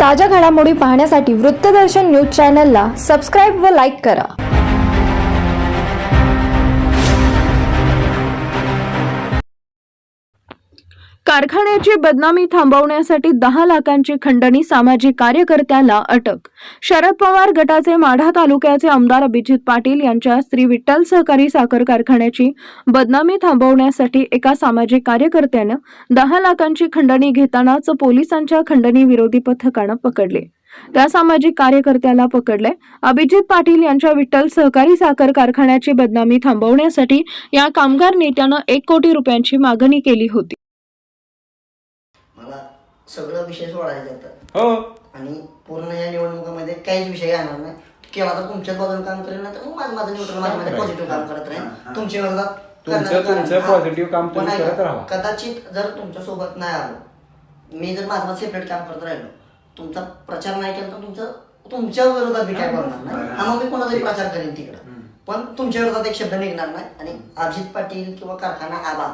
ताज्या घडामोडी पाहण्यासाठी वृत्तदर्शन न्यूज चॅनलला सबस्क्राईब व लाईक करा. कारखान्याची बदनामी थांबवण्यासाठी दहा लाखांची खंडणी सामाजिक कार्यकर्त्याला अटक. शरद पवार गटाचे माढा तालुक्याचे आमदार अभिजित पाटील यांच्या श्री विठ्ठल सहकारी साखर कारखान्याची बदनामी थांबवण्यासाठी एका सामाजिक कार्यकर्त्यानं दहा लाखांची खंडणी घेतानाच पोलिसांच्या खंडणी विरोधी पथकानं पकडले. त्या सामाजिक कार्यकर्त्याला पकडले. अभिजित पाटील यांच्या विठ्ठल सहकारी साखर कारखान्याची बदनामी थांबवण्यासाठी या कामगार नेत्यानं एक कोटी रुपयांची मागणी केली होती. सगळं विषय सोडायचे होतं हो. आणि पूर्ण या निवडणुकीमध्ये काहीच विषय येणार नाही. केव्हा तर तुमच्याच बाजूने काम करेल ना तर मग माझं माझं न्यूट्रल माझ्या माझ्या पॉझिटिव्ह काम करत राहील. तुमच्या विरोधात तुमचं- करण्याचं कारण- तुमचं हा. positive काम तुम्ही पण ऐका, करत राहा. कदाचित जर तुमच्यासोबत नाही आलो मी जर माझं सेपरेट काम करत राहिलो तुमचा प्रचार नाही केला तर तुमचं तुमच्या विरोधात मी काय करणार नाही. हा मग मी कोणाचाही प्रचार करेन तिकडं. पण तुमच्या विरोधात एक शब्द निघणार नाही आणि अभिजित पाटील किंवा कारखाना आबा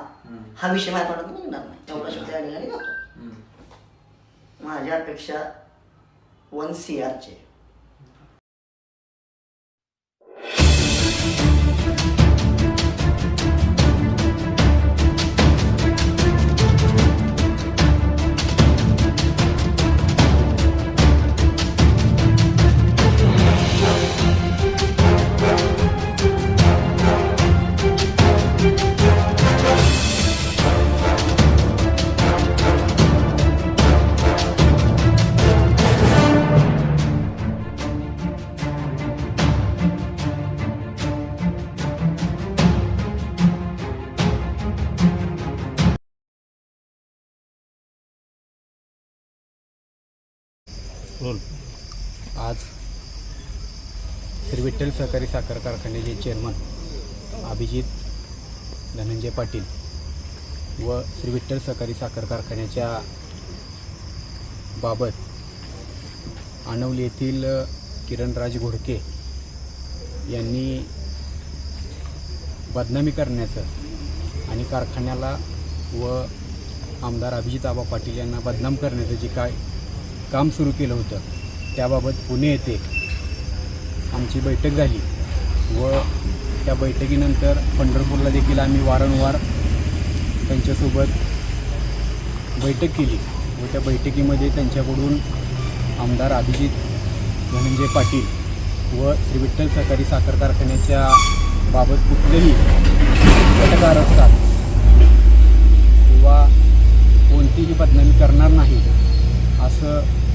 हा विषय माझ्या निघणार नाही. एवढा शब्द या ठिकाणी जातो. माझ्यापेक्षा वन सी आरचे. आज श्री विठ्ठल सहकारी साखर कारखान्याचे चेअरमन अभिजित धनंजय पाटील व श्री विठ्ठल सहकारी साखर कारखान्याच्या बाबत आनवली येथील किरणराज घोडके यांनी बदनामी करण्याचं आणि कारखान्याला व आमदार अभिजित आबा पाटील यांना बदनाम करण्याचं जे काय काम सुरू केलं होतं. त्याबाबत पुणे येथे आमची बैठक झाली व त्या बैठकीनंतर पंढरपूरला देखील आम्ही वारंवार त्यांच्यासोबत बैठक केली व त्या बैठकीमध्ये त्यांच्याकडून आमदार अभिजित धनंजय पाटील व श्री विठ्ठल सहकारी साखर कारखान्याच्या बाबत कुठलेही तक्रार असतात किंवा कोणतीही बदनामी करणार नाही असं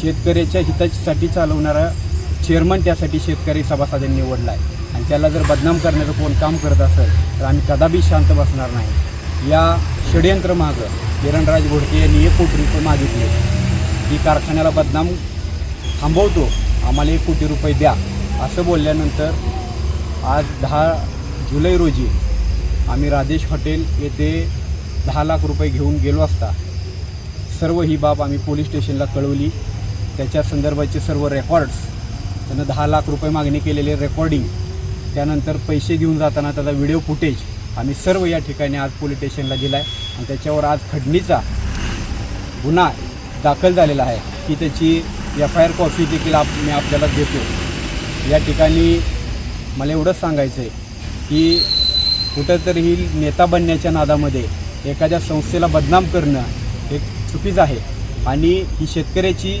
शेतकऱ्याच्या हितासाठी चालवणारा चेअरमन त्यासाठी शेतकरी सभासदांनी निवडला आहे आणि त्याला जर बदनाम करण्याचं कोण काम करत असेल तर आम्ही कदापि शांत बसणार नाही. या षडयंत्र मागं किरणराज घोडके यांनी एक कोटी रुपये मागितले. की कारखान्याला बदनाम थांबवतो आम्हाला एक कोटी रुपये द्या असं बोलल्यानंतर आज दहा जुलै रोजी आम्ही राजेश हॉटेल येथे दहा लाख रुपये घेऊन गेलो असता सर्व ही बाब आम्ही पोलीस स्टेशनला कळवली. त्याच्या संदर्भाचे सर्व रेकॉर्ड्स त्यानं दहा लाख रुपये मागणी केलेले रेकॉर्डिंग त्यानंतर पैसे घेऊन जाताना त्याचा व्हिडिओ फुटेज आम्ही सर्व या ठिकाणी आज पोलीस स्टेशनला दिला आहे आणि त्याच्यावर आज खडणीचा गुन्हा दाखल झालेला आहे की त्याची एफ आय आर कॉपी देखील आप मी आपल्याला देतो या ठिकाणी मला एवढंच सांगायचं आहे की कुठंतरी नेता बनण्याच्या नादामध्ये एखाद्या संस्थेला बदनाम करणं हे चुकीचं आहे. आणि ही शेतकऱ्याची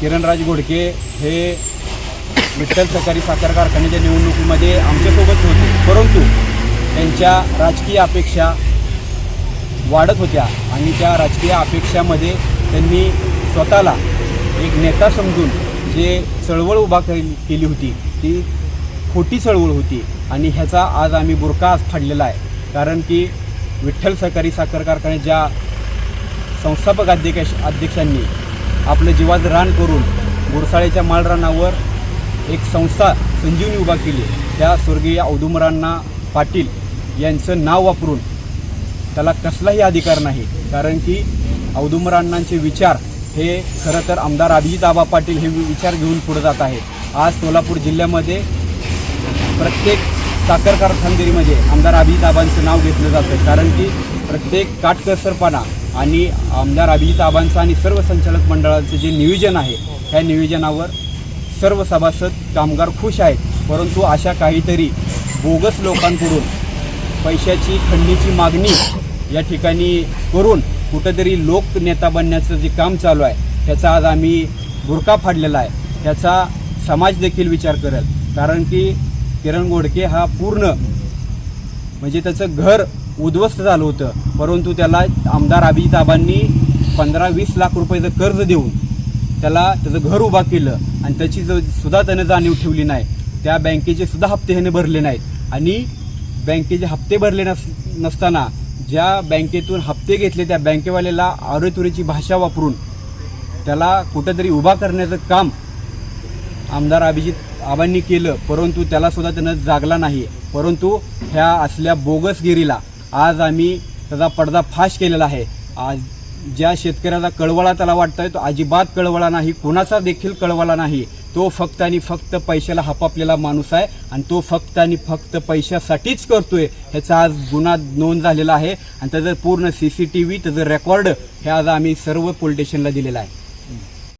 किरणराज घोडके हे विठ्ठल सहकारी साखर कारखान्याच्या निवडणुकीमध्ये आमच्यासोबत होते. परंतु त्यांच्या राजकीय अपेक्षा वाढत होत्या आणि त्या राजकीय अपेक्षामध्ये त्यांनी स्वतःला एक नेता समजून जे चळवळ उभा केली होती ती खोटी चळवळ होती आणि ह्याचा आज आम्ही बुरका आज फाडलेला आहे. कारण की विठ्ठल सहकारी साखर कारखान्याच्या संस्थापक अध्यक्ष अध्यक्षांनी आपलं जीवाचं रान करून गुरसाळेच्या माळरानावर एक संस्था संजीवनी उभा केली. त्या स्वर्गीय औदुमरांना पाटील यांचं नाव वापरून त्याला कसलाही अधिकार नाही. कारण की औदुंबरांनांचे विचार हे खरं तर आमदार अभिजित आबा पाटील हे विचार घेऊन पुढे जात आहेत. आज सोलापूर जिल्ह्यामध्ये प्रत्येक साखर कारखानगिरीमध्ये आमदार अभिजित आबांचं नाव घेतलं जातं. कारण की प्रत्येक काटकसरपणा आणि आमदार अभिजित आबांचं आणि सर्व संचालक मंडळाचं जे नियोजन आहे ह्या नियोजनावर सर्व सभासद कामगार खुश आहेत. परंतु अशा काहीतरी बोगस लोकांकडून पैशाची खंडीची मागणी या ठिकाणी करून कुठंतरी लोकनेता बनण्याचं जे काम चालू आहे त्याचा आज आम्ही बुरका फाडलेला आहे. त्याचा समाज देखील विचार करेल. कारण की किरण गोडके हा पूर्ण म्हणजे त्याचं घर उद्ध्वस्त झालं होतं. परंतु त्याला आमदार अभिजित आबांनी पंधरा वीस लाख रुपयाचं कर्ज देऊन त्याला त्याचं घर उभा केलं आणि त्याची जो सुद्धा त्यानं जाणीव ठेवली नाही. त्या बँकेचे सुद्धा हप्ते ह्याने भरले नाहीत. आणि बँकेचे हप्ते भरले नस नसताना ज्या बँकेतून हप्ते घेतले त्या बँकेवाल्याला आरोतुरीची भाषा वापरून त्याला कुठंतरी उभा करण्याचं काम आमदार अभिजित आबांनी केलं. परंतु त्यालासुद्धा त्यानं जागला नाही. परंतु ह्या असल्या बोगसगिरीला आज आम्ही त्याचा पडदा फाश केलेला आहे. आज ज्या शेतकऱ्याचा कळवळा त्याला वाटतोय तो अजिबात कळवळा नाही कुणाचा देखील कळवळा नाही. तो फक्त आणि फक्त पैशाला हपापलेला माणूस आहे आणि तो फक्त आणि फक्त पैशासाठीच करतोय. ह्याचा आज गुन्हा नोंद झालेला आहे आणि त्याचं पूर्ण सी सी टी व्ही त्याचं रेकॉर्ड हे आज आम्ही सर्व पोलीस स्टेशनला दिलेलं आहे.